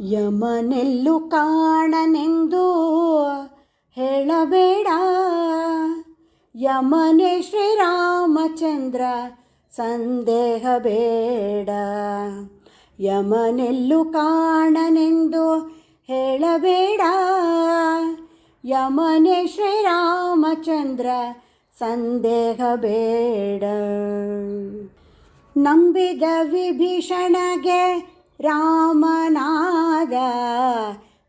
ಯಮನೆಲ್ಲು ಕಾಣನೆಂದು ಹೇಳಬೇಡ. ಯಮನೆ ಶ್ರೀರಾಮಚಂದ್ರ ಸಂದೇಹ ಬೇಡ. ಯಮನೆಲ್ಲು ಕಾಣನೆಂದು ಹೇಳಬೇಡ. ಯಮನೆ ಶ್ರೀರಾಮಚಂದ್ರ ಸಂದೇಹ ಬೇಡ. ನಂಬಿದ ವಿಭೀಷಣಗೆ ರಾಮನಾದ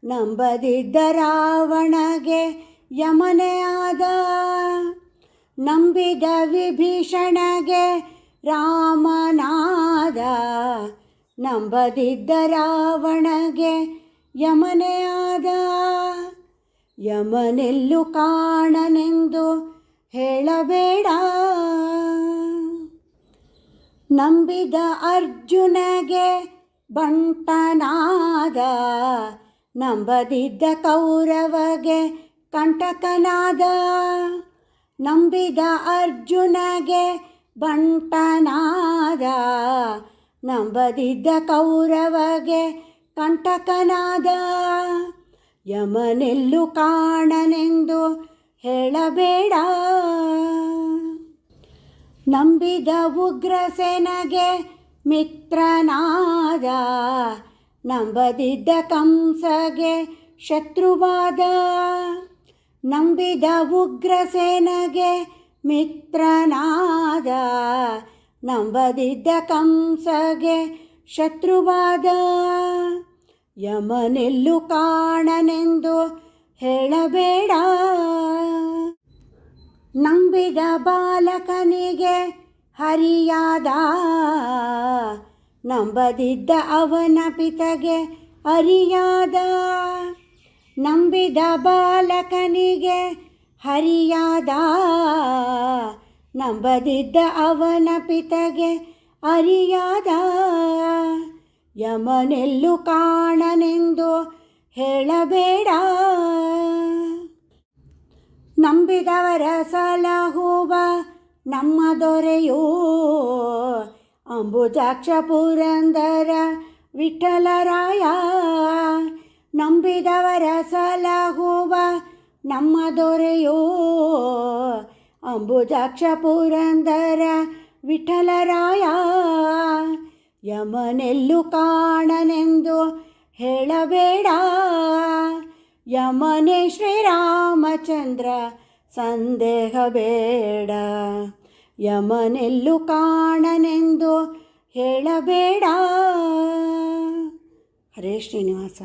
ನಂಬದಿದ್ದ ರಾವಣಗೆ ಯಮನೆ ಆದ ನಂಬಿದ ವಿಭೀಷಣಗೆ ರಾಮನಾದ. ನಂಬದಿದ್ದ ರಾವಣಗೆ ಯಮನೆ ಆದ ಯಮನೆಲ್ಲು ಕಾಣನೆಂದು ಹೇಳಬೇಡ. ನಂಬಿದ ಅರ್ಜುನಗೆ ಬಂಟನಾದ ನಂಬದಿದ್ದ ಕೌರವಗೆ ಕಂಟಕನಾದ. ನಂಬಿದ ಅರ್ಜುನಗೆ ಬಂಟನಾದ ನಂಬದಿದ್ದ ಕೌರವಗೆ ಕಂಟಕನಾದ. ಯಮನೆಲ್ಲು ಕಾಣನೆಂದು ಹೇಳಬೇಡ. ನಂಬಿದ ಉಗ್ರಸೇನಗೆ ಮಿತ್ರನಾದ ನಂಬದಿದ್ದ ಕಂಸಗೆ ಶತ್ರುವಾದ. ನಂಬಿದ ಉಗ್ರಸೇನಗೆ ಮಿತ್ರನಾದ ನಂಬದಿದ್ದ ಕಂಸಗೆ ಶತ್ರುವಾದ. ಯಮನೆಲ್ಲು ಕಾಣನೆಂದು ಹೇಳಬೇಡ. ನಂಬಿದ ಬಾಲಕನಿಗೆ ಹರಿಯಾದ. ನಂಬದಿದ್ದ ಅವನ ಪಿತಗೆ ಅರಿಯಾದ. ನಂಬಿದ ಬಾಲಕನಿಗೆ ಹರಿಯಾದ. ನಂಬದಿದ್ದ ಅವನ ಪಿತಗೆ ಅರಿಯಾದ. ಯಮನೆಲ್ಲು ಕಾಣನೆಂದು ಹೇಳಬೇಡ. ನಂಬಿದವರ ಸಲಹುವ ನಮ್ಮ ದೊರೆಯೋ ಅಂಬುಜಾಕ್ಷ ಪುರಂದರ ವಿಠಲರಾಯ. ನಂಬಿದವರ ಸಲಹುವ ನಮ್ಮ ದೊರೆಯೋ ಅಂಬುಜಾಕ್ಷ ಪುರಂದರ ವಿಠಲರಾಯ. ಯಮನೆಲ್ಲು ಕಾಣನೆಂದು ಹೇಳಬೇಡ. ಯಮನೆ ಶ್ರೀರಾಮಚಂದ್ರ ಸಂದೇಹ ಬೇಡ ಯಮನೆಲ್ಲು ಕಾಣನೆಂದು ಹೇಳಬೇಡ. ಹರೇ ಶ್ರೀನಿವಾಸ.